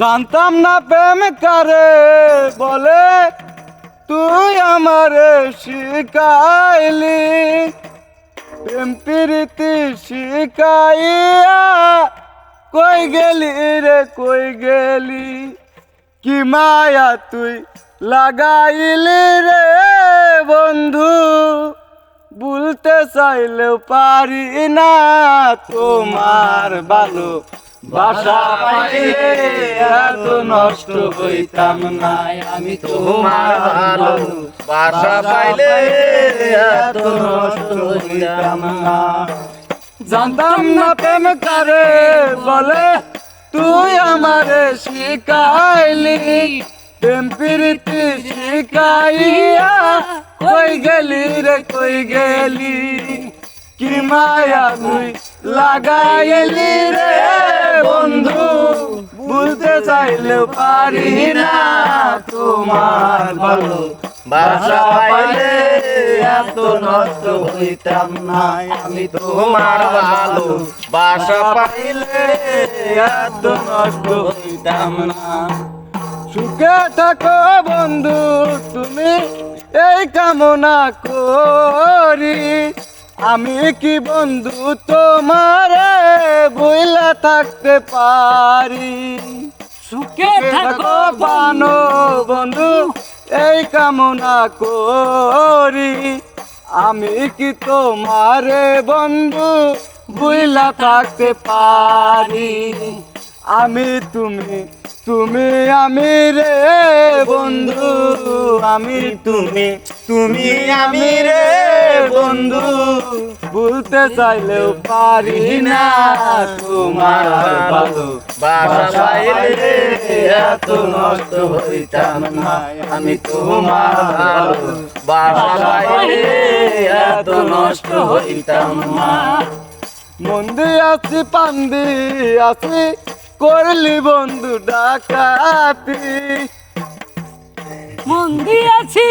জানতাম না প্রেম কারে, বলে তুই আমারে শিখাইলি। প্রেম প্রীতি শিখাইয়া কই গেলি রে, কই গেলি? কি মায়া তুই লাগাইলি রে, বন্ধু? বলতে চাইলেও পারি না তোমার ভালো বাসা পাইলে এত নষ্ট হইতাম না আমি তোমার ভালো বাসা পাইলে এত নষ্ট হইতাম না। জানতাম না প্রেম কারে বলে তুই আমারে শিখাইলি। প্রেম প্রীতি শিখাইয়া কই গেলি রে কই গেলি? কি মায়া তুই লাগাইলি রে? চাইলেও পারি না তোমার ভালো। বাসা পাইলে এত নষ্ট হইতাম না, আমি তোমার ভালো। বাসা পাইলে এত নষ্ট হইতাম না। সুখে থাকো বন্ধু, তুমি এই কামনা করি। আমি কি বন্ধু তোমারে বইলা থাকতে পারি? সুখে থাকো বানো বন্ধু, এই কামনা করি। আমি কি তোমারে বন্ধু বুইলা থাকতে পারি? আমি তুমি তুমি আমি রে বন্ধু। আমি তুমি তুমি আমি রে বন্ধু বলতে চাইলেও পারি না তোমার ভালো এত নষ্ট হইতাম না আমি তোমার। ভালো বাসা পাইলে এত নষ্ট হইতাম না। মন্দি আছি পান্দি আছি, করলি বন্ধু ডাকাতি। মন্দি আছি